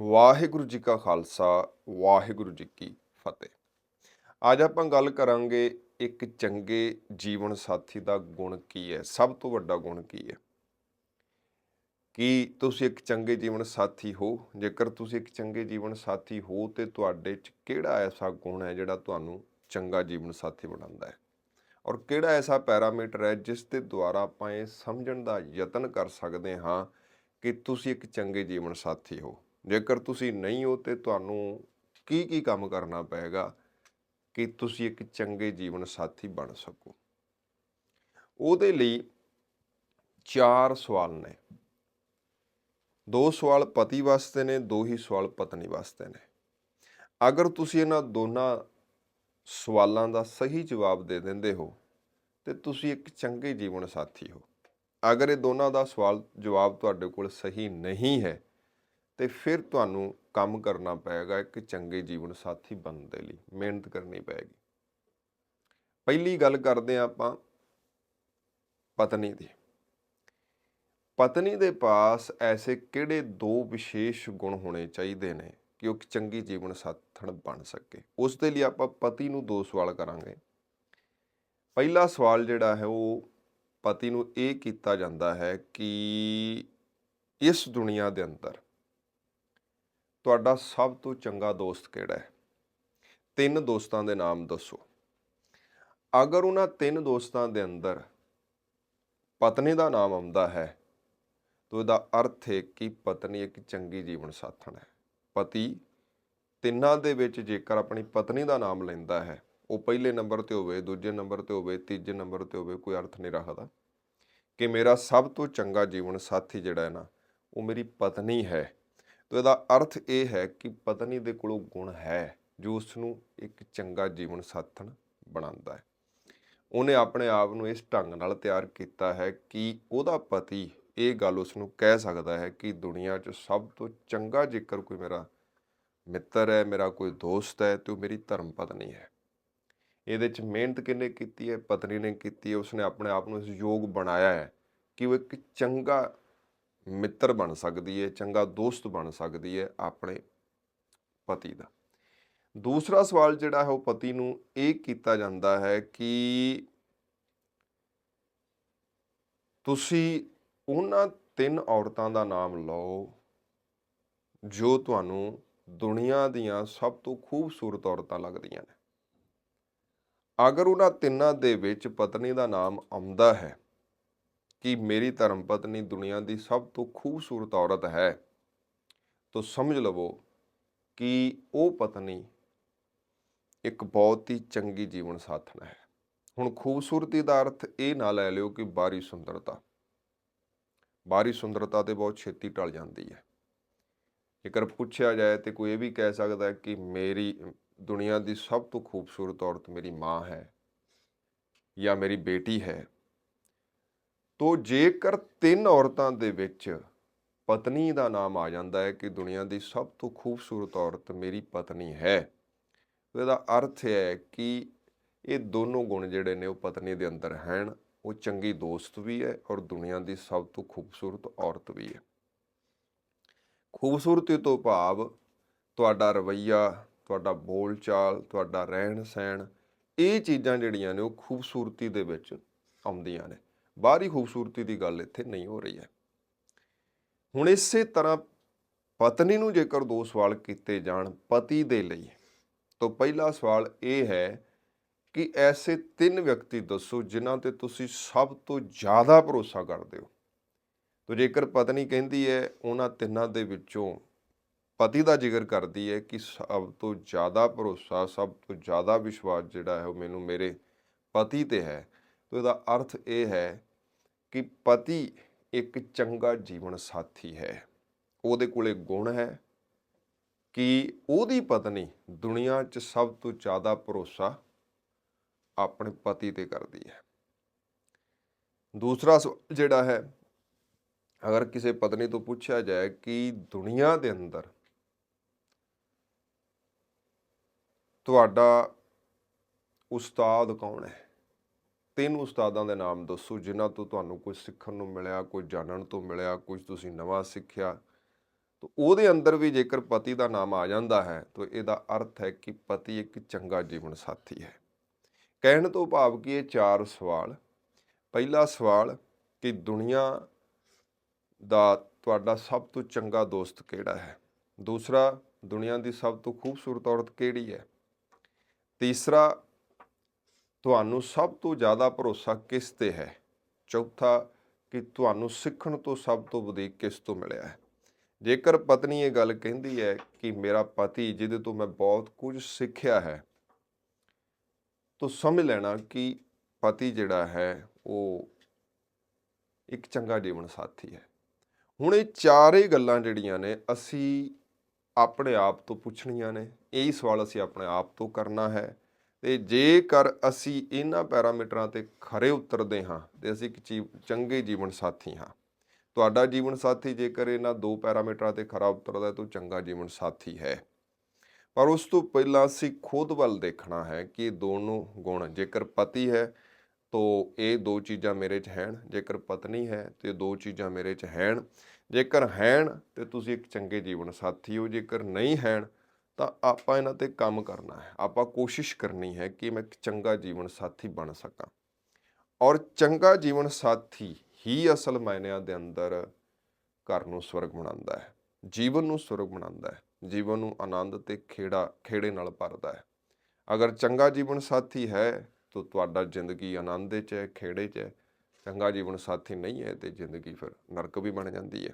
ਵਾਹਿਗੁਰੂ ਜੀ ਕਾ ਖਾਲਸਾ, ਵਾਹਿਗੁਰੂ ਜੀ ਕੀ ਫਤਿਹ। ਅੱਜ ਆਪਾਂ ਗੱਲ ਕਰਾਂਗੇ ਇੱਕ ਚੰਗੇ ਜੀਵਨ ਸਾਥੀ ਦਾ ਗੁਣ ਕੀ ਹੈ, ਸਭ ਤੋਂ ਵੱਡਾ ਗੁਣ ਕੀ ਹੈ? ਕੀ ਤੁਸੀਂ ਇੱਕ ਚੰਗੇ ਜੀਵਨ ਸਾਥੀ ਹੋ? ਜੇਕਰ ਤੁਸੀਂ ਇੱਕ ਚੰਗੇ ਜੀਵਨ ਸਾਥੀ ਹੋ, ਤੇ ਤੁਹਾਡੇ 'ਚ ਕਿਹੜਾ ਐਸਾ ਗੁਣ ਹੈ ਜਿਹੜਾ ਤੁਹਾਨੂੰ ਚੰਗਾ ਜੀਵਨ ਸਾਥੀ ਬਣਾਉਂਦਾ ਹੈ? ਔਰ ਕਿਹੜਾ ਐਸਾ ਪੈਰਾਮੀਟਰ ਹੈ ਜਿਸ ਦੇ ਦੁਆਰਾ ਆਪਾਂ ਇਹ ਸਮਝਣ ਦਾ ਯਤਨ ਕਰ ਸਕਦੇ ਹਾਂ ਕਿ ਤੁਸੀਂ ਇੱਕ ਚੰਗੇ ਜੀਵਨ ਸਾਥੀ ਹੋ? ਜੇਕਰ ਤੁਸੀਂ ਨਹੀਂ ਹੋ ਤੇ ਤੁਹਾਨੂੰ ਕੀ ਕੀ ਕੰਮ ਕਰਨਾ ਪਏਗਾ ਕਿ ਤੁਸੀਂ ਇੱਕ ਚੰਗੇ ਜੀਵਨ ਸਾਥੀ ਬਣ ਸਕੋ? ਉਹਦੇ ਲਈ ਚਾਰ ਸਵਾਲ ਨੇ। ਦੋ ਸਵਾਲ ਪਤੀ ਵਾਸਤੇ ਨੇ, ਦੋ ਹੀ ਸਵਾਲ ਪਤਨੀ ਵਾਸਤੇ ਨੇ। ਅਗਰ ਤੁਸੀਂ ਇਹਨਾਂ ਦੋਨਾਂ ਸਵਾਲਾਂ ਦਾ ਸਹੀ ਜਵਾਬ ਦੇ ਦਿੰਦੇ ਹੋ, ਤੇ ਤੁਸੀਂ ਇੱਕ ਚੰਗੇ ਜੀਵਨ ਸਾਥੀ ਹੋ। ਅਗਰ ਇਹ ਦੋਨਾਂ ਦਾ ਸਵਾਲ ਜਵਾਬ ਤੁਹਾਡੇ ਕੋਲ ਸਹੀ ਨਹੀਂ ਹੈ ਤੇ ਫਿਰ ਤੁਹਾਨੂੰ ਕੰਮ ਕਰਨਾ ਪਏਗਾ ਇੱਕ ਚੰਗੇ ਜੀਵਨ ਸਾਥੀ ਬਣਨ ਦੇ ਲਈ, ਮਿਹਨਤ ਕਰਨੀ ਪਏਗੀ। ਪਹਿਲੀ ਗੱਲ ਕਰਦੇ ਹਾਂ ਆਪਾਂ ਪਤਨੀ ਦੀ। ਪਤਨੀ ਦੇ ਪਾਸ ਐਸੇ ਕਿਹੜੇ ਦੋ ਵਿਸ਼ੇਸ਼ ਗੁਣ ਹੋਣੇ ਚਾਹੀਦੇ ਨੇ ਕਿ ਉਹ ਇੱਕ ਚੰਗੀ ਜੀਵਨ ਸਾਥਣ ਬਣ ਸਕੇ? ਉਸ ਦੇ ਲਈ ਆਪਾਂ ਪਤੀ ਨੂੰ ਦੋ ਸਵਾਲ ਕਰਾਂਗੇ। ਪਹਿਲਾ ਸਵਾਲ ਜਿਹੜਾ ਹੈ ਉਹ ਪਤੀ ਨੂੰ ਇਹ ਕੀਤਾ ਜਾਂਦਾ ਹੈ ਕਿ ਇਸ ਦੁਨੀਆ ਦੇ ਅੰਦਰ ਤੁਹਾਡਾ ਸਭ ਤੋਂ ਚੰਗਾ ਦੋਸਤ ਕਿਹੜਾ ਹੈ? ਤਿੰਨ ਦੋਸਤਾਂ ਦੇ ਨਾਮ ਦੱਸੋ। ਅਗਰ ਉਹਨਾਂ ਤਿੰਨ ਦੋਸਤਾਂ ਦੇ ਅੰਦਰ ਪਤਨੀ ਦਾ ਨਾਮ ਆਉਂਦਾ ਹੈ, ਤਾਂ ਇਹਦਾ ਅਰਥ ਹੈ ਕਿ ਪਤਨੀ ਇੱਕ ਚੰਗੀ ਜੀਵਨ ਸਾਥਣ ਹੈ। ਪਤੀ ਤਿੰਨਾਂ ਦੇ ਵਿੱਚ ਜੇਕਰ ਆਪਣੀ ਪਤਨੀ ਦਾ ਨਾਮ ਲੈਂਦਾ ਹੈ, ਉਹ ਪਹਿਲੇ ਨੰਬਰ ਤੇ ਹੋਵੇ, ਦੂਜੇ ਨੰਬਰ ਤੇ ਹੋਵੇ, ਤੀਜੇ ਨੰਬਰ ਤੇ ਹੋਵੇ, ਕੋਈ ਅਰਥ ਨਹੀਂ ਰੱਖਦਾ। ਕਿ ਮੇਰਾ ਸਭ ਤੋਂ ਚੰਗਾ ਜੀਵਨ ਸਾਥੀ ਜਿਹੜਾ ਹੈ ਨਾ, ਉਹ ਮੇਰੀ ਪਤਨੀ ਹੈ। ਤਾਂ ਇਹਦਾ ਅਰਥ ਇਹ ਹੈ ਕਿ ਪਤਨੀ ਦੇ ਕੋਲੋਂ ਗੁਣ ਹੈ, ਜੋ ਉਸ ਨੂੰ ਇੱਕ ਚੰਗਾ ਜੀਵਨ ਸਾਥਣ ਬਣਾਉਂਦਾ ਹੈ। ਉਹਨੇ ਆਪਣੇ ਆਪ ਨੂੰ ਇਸ ਢੰਗ ਨਾਲ ਤਿਆਰ ਕੀਤਾ ਹੈ ਕਿ ਉਹਦਾ ਪਤੀ ਇਹ ਗੱਲ ਉਸ ਨੂੰ ਕਹਿ ਸਕਦਾ ਹੈ ਕਿ ਦੁਨੀਆ 'ਚ ਸਭ ਤੋਂ ਚੰਗਾ ਜੇਕਰ ਕੋਈ ਮੇਰਾ ਮਿੱਤਰ ਹੈ, ਮੇਰਾ ਕੋਈ ਦੋਸਤ ਹੈ, ਤੇ ਉਹ ਮੇਰੀ ਧਰਮ ਪਤਨੀ ਹੈ। ਇਹਦੇ 'ਚ ਮਿਹਨਤ ਕਿੰਨੇ ਕੀਤੀ ਹੈ? ਪਤਨੀ ਨੇ ਕੀਤੀ ਹੈ। ਉਸਨੇ ਆਪਣੇ ਆਪ ਨੂੰ ਇਸ ਯੋਗ ਬਣਾਇਆ ਹੈ ਕਿ ਉਹ ਇੱਕ ਚੰਗਾ ਮਿੱਤਰ ਬਣ ਸਕਦੀ ਹੈ ਚੰਗਾ ਦੋਸਤ ਬਣ ਸਕਦੀ ਹੈ ਆਪਣੇ ਪਤੀ ਦਾ। ਦੂਸਰਾ ਸਵਾਲ ਜਿਹੜਾ ਹੈ ਉਹ ਪਤੀ ਨੂੰ ਇਹ ਕੀਤਾ ਜਾਂਦਾ ਹੈ ਕਿ ਤੁਸੀਂ ਉਹਨਾਂ ਤਿੰਨ ਔਰਤਾਂ ਦਾ ਨਾਮ ਲਓ ਜੋ ਤੁਹਾਨੂੰ ਦੁਨੀਆ ਦੀਆਂ ਸਭ ਤੋਂ ਖੂਬਸੂਰਤ ਔਰਤਾਂ ਲੱਗਦੀਆਂ ਨੇ। ਅਗਰ ਉਹਨਾਂ ਤਿੰਨਾਂ ਦੇ ਵਿੱਚ ਪਤਨੀ ਦਾ ਨਾਮ ਆਉਂਦਾ ਹੈ ਕਿ ਮੇਰੀ ਧਰਮ ਪਤਨੀ ਦੁਨੀਆ ਦੀ ਸਭ ਤੋਂ ਖੂਬਸੂਰਤ ਔਰਤ ਹੈ। ਤਾਂ ਸਮਝ ਲਵੋ ਕਿ ਉਹ ਪਤਨੀ ਇੱਕ ਬਹੁਤ ਹੀ ਚੰਗੀ ਜੀਵਨ ਸਾਥਣ ਹੈ। ਹੁਣ ਖੂਬਸੂਰਤੀ ਦਾ ਅਰਥ ਇਹ ਨਾ ਲੈ ਲਿਓ ਕਿ ਬਾਹਰੀ ਸੁੰਦਰਤਾ। ਬਾਹਰੀ ਸੁੰਦਰਤਾ ਤੇ ਬਹੁਤ ਛੇਤੀ ਟਲ ਜਾਂਦੀ ਹੈ। ਜੇਕਰ ਪੁੱਛਿਆ ਜਾਏ ਤੇ ਕੋਈ ਇਹ ਵੀ ਕਹਿ ਸਕਦਾ ਕਿ ਮੇਰੀ ਦੁਨੀਆ ਦੀ ਸਭ ਤੋਂ ਖੂਬਸੂਰਤ ਔਰਤ ਮੇਰੀ ਮਾਂ ਹੈ ਜਾਂ ਮੇਰੀ ਬੇਟੀ ਹੈ ਤੋ ਜੇਕਰ ਤਿੰਨ ਔਰਤਾਂ ਦੇ ਵਿੱਚ ਪਤਨੀ ਦਾ ਨਾਮ ਆ ਜਾਂਦਾ ਹੈ ਕਿ ਦੁਨੀਆ ਦੀ ਸਭ ਤੋਂ ਖੂਬਸੂਰਤ ਔਰਤ ਮੇਰੀ ਪਤਨੀ ਹੈ, ਇਹਦਾ ਅਰਥ ਹੈ ਕਿ ਇਹ ਦੋਨੋਂ ਗੁਣ ਜਿਹੜੇ ਨੇ ਉਹ ਪਤਨੀ ਦੇ ਅੰਦਰ ਹਨ, ਉਹ ਚੰਗੀ ਦੋਸਤ ਵੀ ਹੈ ਔਰ ਦੁਨੀਆ ਦੀ ਸਭ ਤੋਂ ਖੂਬਸੂਰਤ ਔਰਤ ਵੀ ਹੈ। ਖੂਬਸੂਰਤੀ ਤੋਂ ਭਾਵ ਤੁਹਾਡਾ ਰਵਈਆ, ਤੁਹਾਡਾ ਬੋਲਚਾਲ, ਤੁਹਾਡਾ ਰਹਿਣ ਸਹਿਣ ਇਹ ਚੀਜ਼ਾਂ ਜਿਹੜੀਆਂ ਨੇ ਉਹ ਖੂਬਸੂਰਤੀ ਦੇ ਵਿੱਚ ਆਉਂਦੀਆਂ ਨੇ। ਬਾਹਰੀ ਖੂਬਸੂਰਤੀ ਦੀ ਗੱਲ ਇੱਥੇ ਨਹੀਂ ਹੋ ਰਹੀ ਹੈ। ਹੁਣ ਇਸੇ ਤਰ੍ਹਾਂ ਪਤਨੀ ਨੂੰ ਜੇਕਰ ਦੋ ਸਵਾਲ ਕੀਤੇ ਜਾਣ ਪਤੀ ਦੇ ਲਈ, ਤਾਂ ਪਹਿਲਾ ਸਵਾਲ ਇਹ ਹੈ ਕਿ ਐਸੇ ਤਿੰਨ ਵਿਅਕਤੀ ਦੱਸੋ ਜਿਨ੍ਹਾਂ ਤੇ ਤੁਸੀਂ ਸਭ ਤੋਂ ਜ਼ਿਆਦਾ ਭਰੋਸਾ ਕਰਦੇ ਹੋ। ਤੋ ਜੇਕਰ ਪਤਨੀ ਕਹਿੰਦੀ ਹੈ, ਉਹਨਾਂ ਤਿੰਨਾਂ ਦੇ ਵਿੱਚੋਂ ਪਤੀ ਦਾ ਜ਼ਿਕਰ ਕਰਦੀ ਹੈ ਕਿ ਸਭ ਤੋਂ ਜ਼ਿਆਦਾ ਭਰੋਸਾ, ਸਭ ਤੋਂ ਜ਼ਿਆਦਾ ਵਿਸ਼ਵਾਸ ਜਿਹੜਾ ਹੈ ਉਹ ਮੈਨੂੰ ਮੇਰੇ ਪਤੀ ਤੇ ਹੈ, ਤੋ ਇਹਦਾ ਅਰਥ ਇਹ ਹੈ ਕਿ ਪਤੀ ਇੱਕ ਚੰਗਾ ਜੀਵਨ ਸਾਥੀ ਹੈ। ਉਹਦੇ ਕੋਲੇ ਗੁਣ ਹੈ ਕਿ ਉਹਦੀ ਪਤਨੀ ਦੁਨੀਆ 'ਚ ਸਭ ਤੋਂ ਜ਼ਿਆਦਾ ਭਰੋਸਾ ਆਪਣੇ ਪਤੀ ਤੇ ਕਰਦੀ ਹੈ। ਦੂਸਰਾ ਸਵਾਲ ਜਿਹੜਾ ਹੈ, ਅਗਰ ਕਿਸੇ ਪਤਨੀ ਤੋਂ ਪੁੱਛਿਆ ਜਾਏ ਕਿ ਦੁਨੀਆ ਦੇ ਅੰਦਰ ਤੁਹਾਡਾ ਉਸਤਾਦ ਕੌਣ ਹੈ? ਤਿੰਨ ਉਸਤਾਦਾਂ ਦੇ ਨਾਮ ਦੱਸੋ, ਜਿਨ੍ਹਾਂ ਤੋਂ ਤੁਹਾਨੂੰ ਕੁਝ ਸਿੱਖਣ ਨੂੰ ਮਿਲਿਆ, ਕੁਝ ਜਾਣਨ ਤੋਂ ਮਿਲਿਆ, ਕੁਝ ਤੁਸੀਂ ਨਵਾਂ ਸਿੱਖਿਆ। ਤਾਂ ਉਹਦੇ ਅੰਦਰ ਵੀ ਜੇਕਰ ਪਤੀ ਦਾ ਨਾਮ ਆ ਜਾਂਦਾ ਹੈ, ਤਾਂ ਇਹਦਾ ਅਰਥ ਹੈ ਕਿ ਪਤੀ ਇੱਕ ਚੰਗਾ ਜੀਵਨ ਸਾਥੀ ਹੈ। ਕਹਿਣ ਤੋਂ ਭਾਵ ਕਿ ਇਹ ਚਾਰ ਸਵਾਲ। ਪਹਿਲਾ ਸਵਾਲ ਕਿ ਦੁਨੀਆ ਦਾ ਤੁਹਾਡਾ ਸਭ ਤੋਂ ਚੰਗਾ ਦੋਸਤ ਕਿਹੜਾ ਹੈ? ਦੂਸਰਾ, ਦੁਨੀਆ ਦੀ ਸਭ ਤੋਂ ਖੂਬਸੂਰਤ ਔਰਤ ਕਿਹੜੀ ਹੈ? ਤੀਸਰਾ ਤੁਹਾਨੂੰ ਸਭ ਤੋਂ ਜ਼ਿਆਦਾ ਭਰੋਸਾ ਕਿਸ ਤੇ ਹੈ? ਚੌਥਾ, ਕਿ ਤੁਹਾਨੂੰ ਸਿੱਖਣ ਤੋਂ ਸਭ ਤੋਂ ਵਧੇਕ ਕਿਸ ਤੋਂ ਮਿਲਿਆ ਹੈ? ਜੇਕਰ ਪਤਨੀ ਇਹ ਗੱਲ ਕਹਿੰਦੀ ਹੈ ਕਿ ਮੇਰਾ ਪਤੀ, ਜਿਹਦੇ ਤੋਂ ਮੈਂ ਬਹੁਤ ਕੁਝ ਸਿੱਖਿਆ ਹੈ, ਤਾਂ ਸਮਝ ਲੈਣਾ ਕਿ ਪਤੀ ਜਿਹੜਾ ਹੈ, ਉਹ ਇੱਕ ਚੰਗਾ ਜੀਵਨ ਸਾਥੀ ਹੈ। ਹੁਣ ਇਹ ਚਾਰੇ ਗੱਲਾਂ ਜਿਹੜੀਆਂ ਨੇ, ਅਸੀਂ ਆਪਣੇ ਆਪ ਤੋਂ ਪੁੱਛਣੀਆਂ ਨੇ। ਇਹੀ ਸਵਾਲ ਅਸੀਂ ਆਪਣੇ ਆਪ ਤੋਂ ਕਰਨਾ ਹੈ। ਤੇ ਜੇਕਰ ਅਸੀਂ ਇਹਨਾਂ ਪੈਰਾਮੀਟਰਾਂ ਤੇ ਖਰੇ ਉਤਰਦੇ ਹਾਂ, ਤੇ ਅਸੀਂ ਇੱਕ ਚੀ- ਚੰਗੇ ਜੀਵਨ ਸਾਥੀ ਹਾਂ। ਤੁਹਾਡਾ ਜੀਵਨ ਸਾਥੀ ਜੇਕਰ ਇਹਨਾਂ ਦੋ ਪੈਰਾਮੀਟਰਾਂ ਤੇ ਖਰਾ ਉਤਰਦਾ ਤਾਂ ਉਹ ਚੰਗਾ ਜੀਵਨ ਸਾਥੀ ਹੈ। ਪਰ ਉਸ ਤੋਂ ਪਹਿਲਾਂ ਅਸੀਂ ਖੁਦ ਵੱਲ ਦੇਖਣਾ ਹੈ ਕਿ ਦੋਨੋਂ ਗੁਣ, ਜੇਕਰ ਪਤੀ ਹੈ, ਤੋ ਇਹ ਦੋ ਚੀਜ਼ਾਂ ਮੇਰੇ 'ਚ ਹੈਣ, ਜੇਕਰ ਪਤਨੀ ਹੈ, ਤੇ ਦੋ ਚੀਜ਼ਾਂ ਮੇਰੇ 'ਚ ਹੈਣ। ਜੇਕਰ ਹੈਣ, ਤੇ ਤੁਸੀਂ ਇੱਕ ਚੰਗੇ ਜੀਵਨ ਸਾਥੀ ਹੋ, ਜੇਕਰ ਨਹੀਂ ਹੈਣ ਤਾਂ ਆਪਾਂ ਇਹਨਾਂ ਤੇ ਕੰਮ ਕਰਨਾ ਹੈ। ਆਪਾਂ ਕੋਸ਼ਿਸ਼ ਕਰਨੀ ਹੈ ਕਿ ਮੈਂ ਇੱਕ ਚੰਗਾ ਜੀਵਨ ਸਾਥੀ ਬਣ ਸਕਾਂ। ਔਰ ਚੰਗਾ ਜੀਵਨ ਸਾਥੀ ਹੀ ਅਸਲ ਮਾਇਨਿਆਂ ਦੇ ਅੰਦਰ ਘਰ ਨੂੰ ਸਵਰਗ ਬਣਾਉਂਦਾ ਹੈ। ਜੀਵਨ ਨੂੰ ਸਵਰਗ ਬਣਾਉਂਦਾ ਹੈ। ਜੀਵਨ ਨੂੰ ਆਨੰਦ ਤੇ ਖੇੜਾ, ਖੇੜੇ ਨਾਲ ਭਰਦਾ ਹੈ। ਅਗਰ ਚੰਗਾ ਜੀਵਨ ਸਾਥੀ ਹੈ, ਤਾਂ ਤੁਹਾਡਾ ਜ਼ਿੰਦਗੀ ਆਨੰਦ 'ਚ ਹੈ, ਖੇੜੇ 'ਚ ਹੈ। ਚੰਗਾ ਜੀਵਨ ਸਾਥੀ ਨਹੀਂ ਹੈ, ਤੇ ਜ਼ਿੰਦਗੀ ਫਿਰ ਨਰਕ ਵੀ ਬਣ ਜਾਂਦੀ ਹੈ।